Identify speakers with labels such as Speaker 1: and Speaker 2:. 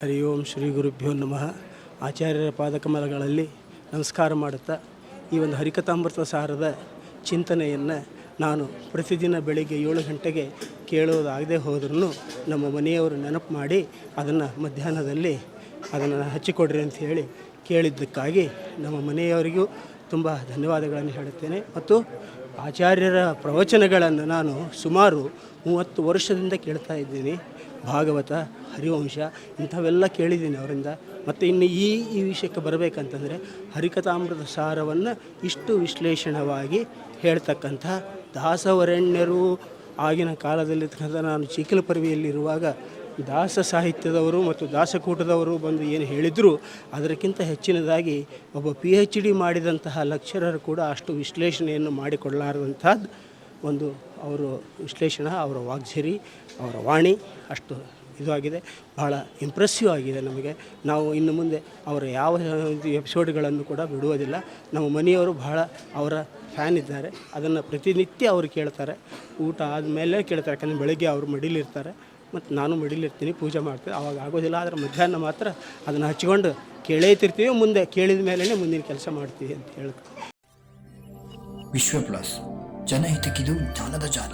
Speaker 1: ಓಂ ಶ್ರೀ ಗುರುಭ್ಯೋ ನಮಃ. ಆಚಾರ್ಯರ ಪಾದಕಮಲಗಳಲ್ಲಿ ನಮಸ್ಕಾರ ಮಾಡುತ್ತಾ, ಈ ಒಂದು ಹರಿಕಥಾಮೃತ ಸಾರದ ಚಿಂತನೆಯನ್ನು ನಾನು ಪ್ರತಿದಿನ ಬೆಳಿಗ್ಗೆ ಏಳು ಗಂಟೆಗೆ ಕೇಳೋದಾಗದೆ ಹೋದ್ರೂ ನಮ್ಮ ಮನೆಯವರು ನೆನಪು ಮಾಡಿ ಅದನ್ನು ಮಧ್ಯಾಹ್ನದಲ್ಲಿ ಅದನ್ನು ಹಚ್ಚಿಕೊಡ್ರಿ ಅಂತ ಹೇಳಿ ಕೇಳಿದ್ದಕ್ಕಾಗಿ ನಮ್ಮ ಮನೆಯವರಿಗೂ ತುಂಬ ಧನ್ಯವಾದಗಳನ್ನು ಹೇಳುತ್ತೇನೆ. ಮತ್ತು ಆಚಾರ್ಯರ ಪ್ರವಚನಗಳನ್ನು ನಾನು ಸುಮಾರು ಮೂವತ್ತು ವರ್ಷದಿಂದ ಕೇಳ್ತಾ ಇದ್ದೀನಿ. ಭಾಗವತ, ಹರಿವಂಶ ಇಂಥವೆಲ್ಲ ಕೇಳಿದ್ದೀನಿ ಅವರಿಂದ. ಮತ್ತು ಇನ್ನು ಈ ಈ ವಿಷಯಕ್ಕೆ ಬರಬೇಕಂತಂದರೆ ಹರಿಕಥಾಮೃತ ಸಾರವನ್ನು ಇಷ್ಟು ವಿಶ್ಲೇಷಣವಾಗಿ ಹೇಳ್ತಕ್ಕಂಥ ದಾಸವರೆಣ್ಯರು ಆಗಿನ ಕಾಲದಲ್ಲಿರ್ತಕ್ಕಂಥ ನಾನು ಚೀಕಲಪರ್ವಿಯಲ್ಲಿರುವಾಗ ದಾಸ ಸಾಹಿತ್ಯದವರು ಮತ್ತು ದಾಸಕೂಟದವರು ಬಂದು ಏನು ಹೇಳಿದರೂ, ಅದಕ್ಕಿಂತ ಹೆಚ್ಚಿನದಾಗಿ ಒಬ್ಬ ಪಿ ಎಚ್ ಡಿ ಮಾಡಿದಂತಹ ಲಕ್ಷರರು ಕೂಡ ಅಷ್ಟು ವಿಶ್ಲೇಷಣೆಯನ್ನು ಮಾಡಿಕೊಳ್ಳಲಾರದಂಥದ್ದು ಒಂದು ಅವರು ವಿಶ್ಲೇಷಣೆ, ಅವರ ವಾಗ್ಝರಿ ಅವರ ವಾಣಿ ಅಷ್ಟು ಇದು ಆಗಿದೆ ಭಾಳ ಇಂಪ್ರೆಸ್ಸಿವ್ ಆಗಿದೆ ನಮಗೆ. ನಾವು ಇನ್ನು ಮುಂದೆ ಅವರ ಯಾವ ಎಪಿಸೋಡ್ಗಳನ್ನು ಕೂಡ ಬಿಡುವುದಿಲ್ಲ. ನಮ್ಮ ಮನೆಯವರು ಬಹಳ ಅವರ ಫ್ಯಾನ್ ಇದ್ದಾರೆ. ಅದನ್ನು ಪ್ರತಿನಿತ್ಯ ಅವರು ಕೇಳ್ತಾರೆ. ಊಟ ಆದಮೇಲೆ ಕೇಳ್ತಾರೆ. ಯಾಕಂದರೆ ಬೆಳಗ್ಗೆ ಅವರು ಮಡಿಲಿರ್ತಾರೆ. ಮತ್ತು ನಾನು ಮಡಿಲಿರ್ತೀನಿ, ಪೂಜೆ ಮಾಡ್ತೀನಿ ಅವಾಗ ಆಗೋದಿಲ್ಲ, ಆದರೆ ಮಧ್ಯಾಹ್ನ ಮಾತ್ರ ಅದನ್ನು ಹಚ್ಕೊಂಡು ಕೇಳೇತಿರ್ತೀವಿ, ಮುಂದೆ ಕೇಳಿದ ಮೇಲೇ ಮುಂದಿನ ಕೆಲಸ ಮಾಡ್ತೀವಿ ಅಂತ ಹೇಳ್ತೀವಿ
Speaker 2: ವಿಶ್ವ ಪ್ಲಸ್ ಜನಹಿತಕ್ಕಿದು ಜ್ಞಾನದ ಜಾಲ.